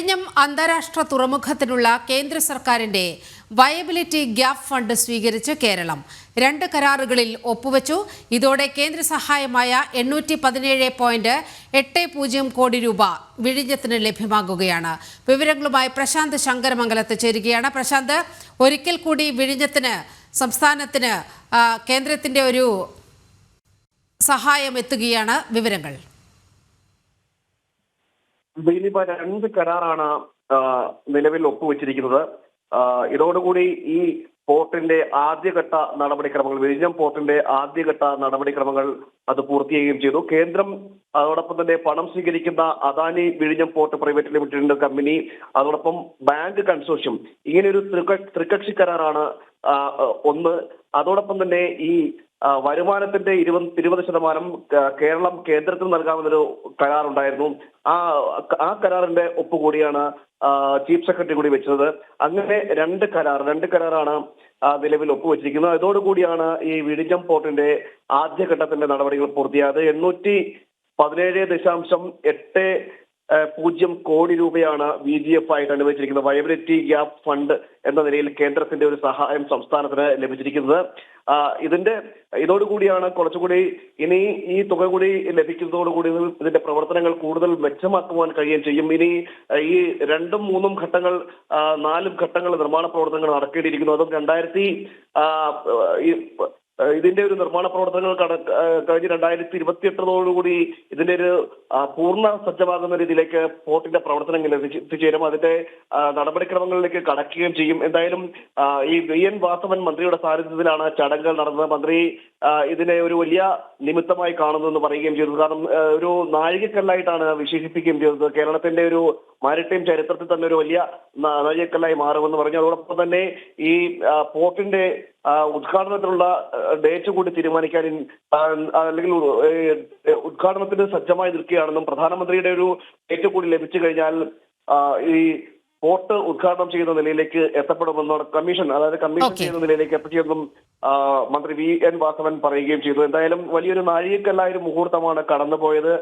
വിഴിഞ്ഞം അന്താരാഷ്ട്ര തുറമുഖത്തിനുള്ള കേന്ദ്ര സർക്കാരിന്റെ വയബിലിറ്റി ഗ്യാപ് ഫണ്ട് സ്വീകരിച്ച് കേരളം. രണ്ട് കരാറുകളിൽ ഒപ്പുവെച്ചു. ഇതോടെ കേന്ദ്ര സഹായമായ എണ്ണൂറ്റി പതിനേഴ് പോയിന്റ് എട്ട് പൂജ്യം കോടി രൂപ വിഴിഞ്ഞത്തിന് ലഭ്യമാകുകയാണ്. വിവരങ്ങളുമായി പ്രശാന്ത് ശങ്കരമംഗലത്ത് ചേരുകയാണ്. പ്രശാന്ത് ഒരിക്കൽ കൂടി വിഴിഞ്ഞത്തിന് സംസ്ഥാനത്തിന് കേന്ദ്രത്തിന്റെ ഒരു സഹായം എത്തുകയാണ് വിവരങ്ങൾ. ഇതിലിപ്പോ രണ്ട് കരാറാണ് നിലവിൽ ഒപ്പുവെച്ചിരിക്കുന്നത് ഇതോടുകൂടി ഈ പോർട്ടിന്റെ ആദ്യഘട്ട നടപടിക്രമങ്ങൾ വിഴിഞ്ഞം പോർട്ടിന്റെ ആദ്യഘട്ട നടപടിക്രമങ്ങൾ അത് പൂർത്തിയാകുകയും ചെയ്തു. കേന്ദ്രം അതോടൊപ്പം തന്നെ പണം സ്വീകരിക്കുന്ന അദാനി വിഴിഞ്ഞം പോർട്ട് പ്രൈവറ്റ് ലിമിറ്റഡിന്റെ കമ്പനി അതോടൊപ്പം ബാങ്ക് കൺസോഷ്യം ഇങ്ങനെ ഒരു ത്രികക്ഷി കരാറാണ് ഒന്ന്. അതോടൊപ്പം തന്നെ ഈ വരുമാനത്തിന്റെ ഇരുപത് ഇരുപത് ശതമാനം കേരളം കേന്ദ്രത്തിന് നൽകാമെന്നൊരു കരാറുണ്ടായിരുന്നു. ആ ആ കരാറിന്റെ ഒപ്പുകൂടിയാണ് കൂടിയാണ് ചീഫ് സെക്രട്ടറി കൂടി വെച്ചത്. അങ്ങനെ രണ്ട് കരാർ രണ്ട് കരാറാണ് നിലവിൽ ഒപ്പുവെച്ചിരിക്കുന്നത് അതോടുകൂടിയാണ് ഈ വിഴിഞ്ഞം പോർട്ടിന്റെ ആദ്യഘട്ടത്തിന്റെ നടപടികൾ പൂർത്തിയായത്. എണ്ണൂറ്റി പതിനേഴ് ദശാംശം എട്ട് പൂജ്യം കോടി രൂപയാണ് വി ജി എഫ് ആയിട്ട് അനുവദിച്ചിരിക്കുന്നത്. വയബിലിറ്റി ഗ്യാപ് ഫണ്ട് എന്ന നിലയിൽ കേന്ദ്രത്തിന്റെ ഒരു സഹായം സംസ്ഥാനത്തിന് ലഭിച്ചിരിക്കുന്നത്. ഇതിന്റെ ഇതോടുകൂടിയാണ് കുറച്ചുകൂടി ഇനി ഈ തുക കൂടി ലഭിക്കുന്നതോടുകൂടി ഇതിന്റെ പ്രവർത്തനങ്ങൾ കൂടുതൽ മെച്ചമാക്കുവാൻ കഴിയുകയും ചെയ്യും. ഇനി ഈ രണ്ടും മൂന്നും ഘട്ടങ്ങൾ നാലും ഘട്ടങ്ങൾ നിർമ്മാണ പ്രവർത്തനങ്ങൾ നടക്കേണ്ടിയിരിക്കുന്നു. അതും രണ്ടായിരത്തി ഇതിന്റെ ഒരു നിർമ്മാണ പ്രവർത്തനങ്ങൾ കഴിഞ്ഞ രണ്ടായിരത്തി ഇരുപത്തി എട്ടതോടുകൂടി ഇതിന്റെ ഒരു പൂർണ സജ്ജമാകുന്ന രീതിയിലേക്ക് പോർട്ടിന്റെ പ്രവർത്തനങ്ങൾ എത്തിച്ച് എത്തിച്ചേരും. അതിന്റെ നടപടിക്രമങ്ങളിലേക്ക് കടക്കുകയും ചെയ്യും. എന്തായാലും ഈ വി എൻ വാസവൻ മന്ത്രിയുടെ സാന്നിധ്യത്തിലാണ് ചടങ്ങുകൾ നടന്നത്. മന്ത്രി ഇതിനെ ഒരു വലിയ നിമിത്തമായി കാണുന്നു പറയുകയും ചെയ്തു. കാരണം ഒരു നാഴികക്കല്ലായിട്ടാണ് വിശേഷിപ്പിക്കുകയും ചെയ്തത്. കേരളത്തിന്റെ ഒരു മാരിടൈം ചരിത്രത്തിൽ തന്നെ ഒരു വലിയ നാഴികക്കല്ലായി മാറുമെന്ന് പറഞ്ഞു. അതോടൊപ്പം തന്നെ ഈ പോർട്ടിന്റെ ഉദ്ഘാടനത്തിനുള്ള ഡേറ്റ് കൂടി തീരുമാനിക്കാൻ അല്ലെങ്കിൽ ഉദ്ഘാടനത്തിന് സജ്ജമായി നിൽക്കുകയാണെന്നും പ്രധാനമന്ത്രിയുടെ ഒരു ഡേറ്റ് കൂടി ലഭിച്ചു കഴിഞ്ഞാൽ ഈ പോർട്ട് ഉദ്ഘാടനം ചെയ്യുന്ന നിലയിലേക്ക് എത്തപ്പെടുമെന്നാണ് കമ്മീഷൻ അതായത് കമ്മീഷൻ. ചെയ്യുന്ന നിലയിലേക്ക് എത്തിച്ചെന്നും മന്ത്രി വി എൻ വാസവൻ പറയുകയും ചെയ്തു എന്തായാലും വലിയൊരു നാഴികക്കല്ലായ ഒരു മുഹൂർത്തമാണ് കടന്നുപോയത്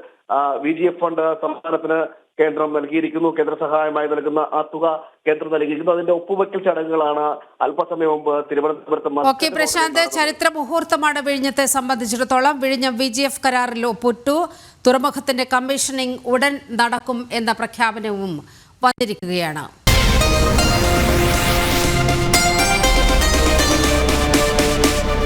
വി ജി എഫ് ഫണ്ട് സംസ്ഥാനത്തിന് കേന്ദ്രം നൽകിയിരിക്കുന്നു. കേന്ദ്ര സഹായമായി നൽകുന്ന ആ തുക കേന്ദ്രം നൽകിയിരിക്കുന്നു. അതിന്റെ ഒപ്പുവെക്കൽ ചടങ്ങുകളാണ് അല്പസമയം മുമ്പ് തിരുവനന്തപുരത്ത് ഓക്കെ പ്രശാന്ത് ചരിത്ര മുഹൂർത്തമാണ് വിഴിഞ്ഞത്തെ സംബന്ധിച്ചിടത്തോളം. വിഴിഞ്ഞം വി ജി എഫ് കരാറിൽ ഒപ്പിട്ടു. തുറമുഖത്തിന്റെ കമ്മീഷനിങ് ഉടൻ നടക്കും എന്ന പ്രഖ്യാപനവും വന്നിരിക്കുകയാണ്.